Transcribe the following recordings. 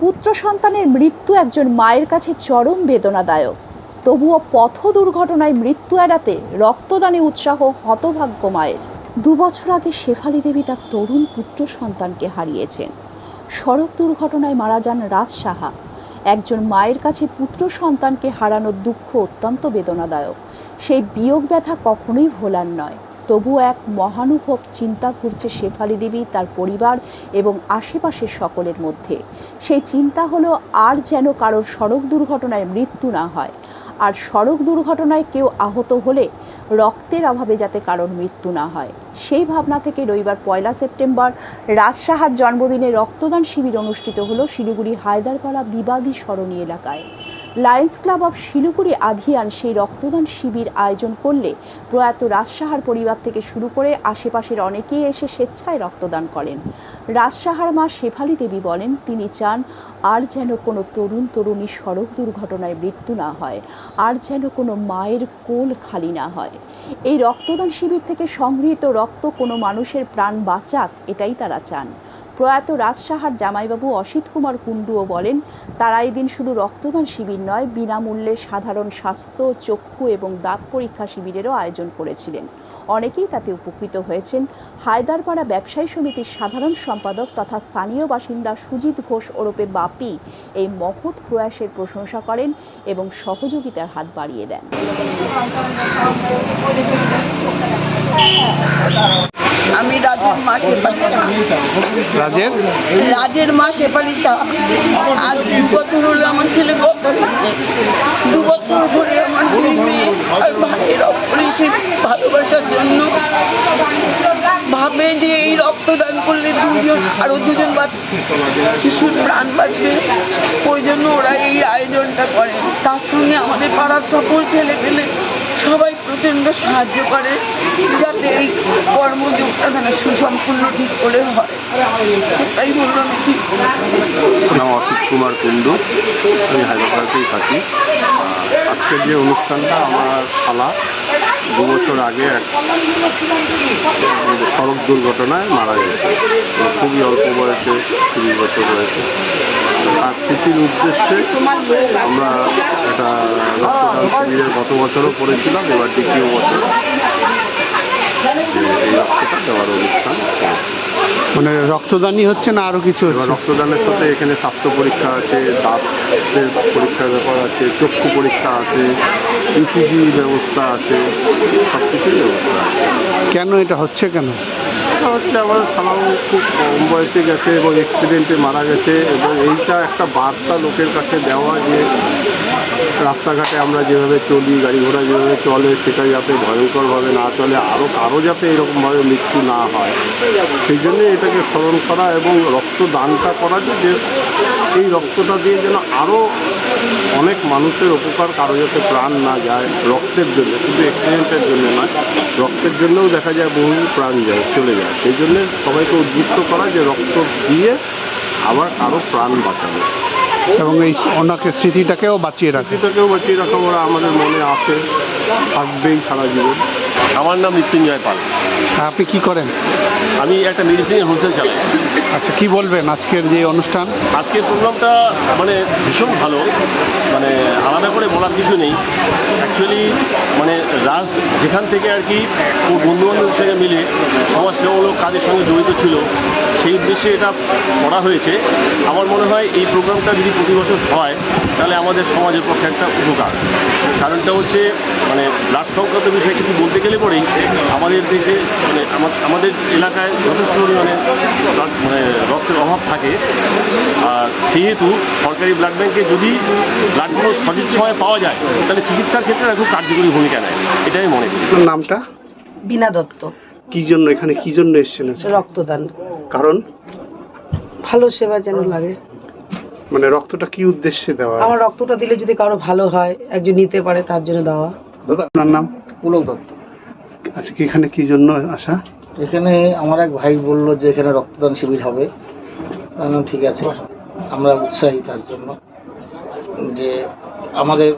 পুত্র সন্তানের মৃত্যু একজন মায়ের কাছে চরম বেদনাদায়ক। তবুও পথ দুর্ঘটনায় মৃত্যু এড়াতে রক্তদানে উৎসাহ হতভাগ্য মায়ের। দু বছর আগে শেফালি দেবী তার তরুণ পুত্র সন্তানকে হারিয়েছেন। সড়ক দুর্ঘটনায় মারা যান রাজ সাহা। একজন মায়ের কাছে পুত্র সন্তানকে হারানোর দুঃখ অত্যন্ত বেদনাদায়ক। সেই বিয়োগ ব্যথা কখনোই ভোলার নয়। তবুও এক মহানুভব চিন্তা ঘুরছে শেফালি দেবী, তার পরিবার এবং আশেপাশের সকলের মধ্যে। সেই চিন্তা হলো, আর যেন কারোর সড়ক দুর্ঘটনায় মৃত্যু না হয়। আর সড়ক দুর্ঘটনায় কেউ আহত হলে রক্তের অভাবে যাতে কারোর মৃত্যু না হয়। সেই ভাবনা থেকে রবিবার পয়লা সেপ্টেম্বর রাজ সাহার জন্মদিনে রক্তদান শিবির অনুষ্ঠিত হলো শিলিগুড়ি হায়দারপাড়া বিবাদী সরণী এলাকায়। লায়ন্স ক্লাব অফ শিলিগুড়ি আধিয়ান সেই রক্তদান শিবির আয়োজন করলে প্রয়াত রাজসাহার পরিবার থেকে শুরু করে আশেপাশের অনেকেই এসে স্বেচ্ছায় রক্তদান করেন। রাজসাহার মা শেফালি দেবী বলেন, তিনি চান আর যেন কোনো তরুণ তরুণী সড়ক দুর্ঘটনায় মৃত্যু না হয়, আর যেন কোনো মায়ের কোল খালি না হয়। এই রক্তদান শিবির থেকে সংগৃহীত রক্ত কোনো মানুষের প্রাণ বাঁচাক, এটাই তারা চান। প্রয়াত রাজ সাহার জামাইবাবু অসিত কুমার কুণ্ডুও বলেন, তারা এই দিন শুধু রক্তদান শিবির নয়, বিনামূল্যে সাধারণ স্বাস্থ্য, চক্ষু এবং দাঁত পরীক্ষা শিবিরেরও আয়োজন করেছিলেন। অনেকেই তাতে উপকৃত হয়েছেন। হায়দারপাড়া ব্যবসায়ী সমিতির সাধারণ সম্পাদক তথা স্থানীয় বাসিন্দা সুজিত ঘোষ ওরপে বাপি এই মহৎ প্রয়াসের প্রশংসা করেন এবং সহযোগিতার হাত বাড়িয়ে দেন। মা শেফালি রাজের? রাজের মা শেফালি শাহ আজ দু বছর হলো আমার ছেলে গত দু বছর ধরে আমার দুই মেয়ে আর ভাইয়ের অপরিসীম ভালোবাসার জন্য। ভাবে যে এই রক্তদান করলে দুজন আরও দুজন শিশুর প্রাণ বাঁচবে ওই জন্য ওরা এই আয়োজনটা করে। তার সঙ্গে আমাদের পাড়ার সকল ছেলে পেলে সবাই প্রচণ্ড সাহায্য করে যাতে এই কর্মযোগটা যেন সুসম্পূর্ণ ঠিক করে হয়। তাই বললাম ঠিক নাম অসিত কুমার কুণ্ডু। আমি হায়দ্রাবাদেই থাকি। আজকের যে অনুষ্ঠানটা, আমার খালা দু বছর আগে এক সড়ক দুর্ঘটনায় মারা গেছে। খুবই অল্প বয়সে তিরিশ বছর বয়সে। তার স্মৃতির উদ্দেশ্যে আমরা একটা রক্তদান শিবিরের গত বছরও করেছিলাম এবার দ্বিতীয় বছর। এই রক্তটা দেওয়ার অনুষ্ঠান মানে রক্তদানই হচ্ছে না আরও কিছু এবার রক্তদানের সাথে এখানে স্বাস্থ্য পরীক্ষা আছে দাঁতের পরীক্ষার ব্যাপার আছে চক্ষু পরীক্ষা আছে ইসিজি ব্যবস্থা আছে সব কিছুই ব্যবস্থা আছে। কেন এটা হচ্ছে কেন? হচ্ছে আমার সালাম খুব কম বয়সে গেছে এবং অ্যাক্সিডেন্টে মারা গেছে এবং এইটা একটা বার্তা লোকের কাছে দেওয়া যে রাস্তাঘাটে আমরা যেভাবে চলি গাড়ি ঘোড়া যেভাবে চলে, সেটা যাতে ভয়ঙ্করভাবে না চলে আরও কারও যাতে এরকমভাবে মৃত্যু না হয়। সেই জন্যে এটাকে স্মরণ করা এবং রক্তদানটা করা যে এই রক্তটা দিয়ে যেন আরও অনেক মানুষের উপকার কারও যাতে প্রাণ না যায় রক্তের জন্য শুধু অ্যাক্সিডেন্টের জন্য নয় রক্তের জন্যও দেখা যায় বহু প্রাণ যায় চলে যায়। সেই জন্যে সবাইকে উদ্বুদ্ধ করা যে রক্ত দিয়ে আবার কারও প্রাণ বাঁচানো। এবং এই ওনাকে স্মৃতিটাকেও বাঁচিয়ে রাখে। সেটাকেও বাঁচিয়ে রাখা ওরা আমাদের মনে আছে থাকবেই সারা জীবন। আমার নাম মৃত্যুঞ্জয় পাল। আপনি কি করেন? আমি একটা মেডিসিনের হোলসেল চালাই। আচ্ছা কি বলবেন আজকের যে অনুষ্ঠান? আজকের প্রোগ্রামটা মানে ভীষণ ভালো। মানে আলাদা করে বলার কিছু নেই। অ্যাকচুয়ালি মানে রাজ যেখান থেকে আর কি ও বন্ধুবান্ধবের সঙ্গে মিলে সমাজ সেবামূলক কাজের সঙ্গে জড়িত ছিল সেই উদ্দেশ্যে এটা করা হয়েছে। আমার মনে হয় এই প্রোগ্রামটা যদি প্রতি বছর হয় তাহলে আমাদের সমাজের পক্ষে একটা উপকার। কারণটা হচ্ছে মানে ব্লাড সংক্রান্ত বিষয়ে কিছু বলতে গেলে পরেই আমাদের দেশে মানে আমা- আমাদের এলাকায় যথেষ্ট পরিমাণে মানে রক্তের অভাব থাকে। আর সেহেতু সরকারি ব্লাড ব্যাংকে যদি ব্লাডগুলো সঠিক সময়ে পাওয়া যায় তাহলে চিকিৎসার ক্ষেত্রে খুব কার্যকরী ভূমিকা নেয়। এটাই আমি মনে করি। আপনার নামটা? বিনা দত্ত। কি জন্য এখানে কি জন্য এসেছেন? রক্তদান। কারণ? ভালো সেবা যেন লাগে। মানে রক্তটা কি উদ্দেশ্যে দেওয়া? আমার রক্তটা দিলে যদি কারও ভালো হয় একজন নিতে পারে তার জন্য দেওয়া। আপনার নাম? পুলক দত্ত। আচ্ছা কি এখানে কি জন্য আসা? এখানে আমার এক ভাই বলল যে এখানে রক্তদান শিবির হবে। বললাম, ঠিক আছে। আমরা উৎসাহী তার জন্য যে আমাদের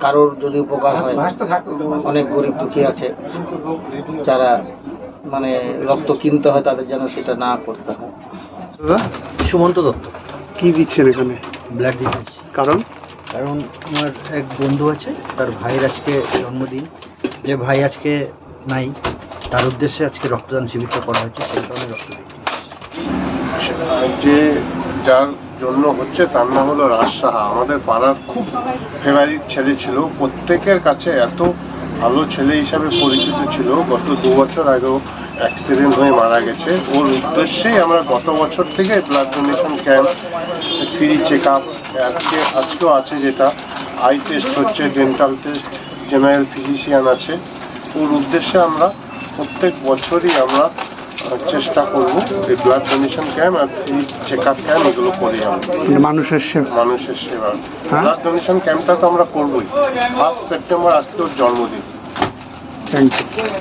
কারোর যদি উপকার হয় অনেক গরিব দুঃখী আছে যারা মানে রক্ত কিনতে হয় তাদের যেন সেটা না করতে হয়। দাদা? সুমন্ত দত্ত। কি দিচ্ছেন এখানে? ব্লাড দিতে এসেছি। কারণ? কারণ আমার এক বন্ধু আছে তার ভাইয়ের আজকে জন্মদিন। যে ভাই আজকে নাই তার উদ্দেশ্যে আজকে রক্তদান শিবিরটা করা হয়েছে সেই কারণে রক্ত যে যার জন্য হচ্ছে তার নাম হলো রাজ সাহা। আমাদের পাড়ার খুব ফেভারিট ছেলে ছিল। প্রত্যেকের কাছে এত ভালো ছেলে হিসাবে পরিচিত ছিল। গত দু বছর আগেও অ্যাক্সিডেন্ট হয়ে মারা গেছে। ওর উদ্দেশ্যেই আমরা গত বছর থেকে blood donation camp free check up আজকে আজকেও আছে যেটা। আই টেস্ট হচ্ছে ডেন্টাল টেস্ট জেনারেল ফিজিশিয়ান আছে। ওর উদ্দেশ্যে আমরা প্রত্যেক বছরই আমরা চেষ্টা করব এই ব্লাড ডোনেশন ক্যাম্প আর ফ্রি চেক আপ ক্যাম্প এগুলো করি আমরা। মানে মানুষের সেবা। মানুষের সেবা? ব্লাড ডোনেশন ক্যাম্পটা তো আমরা করবোই। ফার্স্ট সেপ্টেম্বর আজকে ওর জন্মদিন। 嗯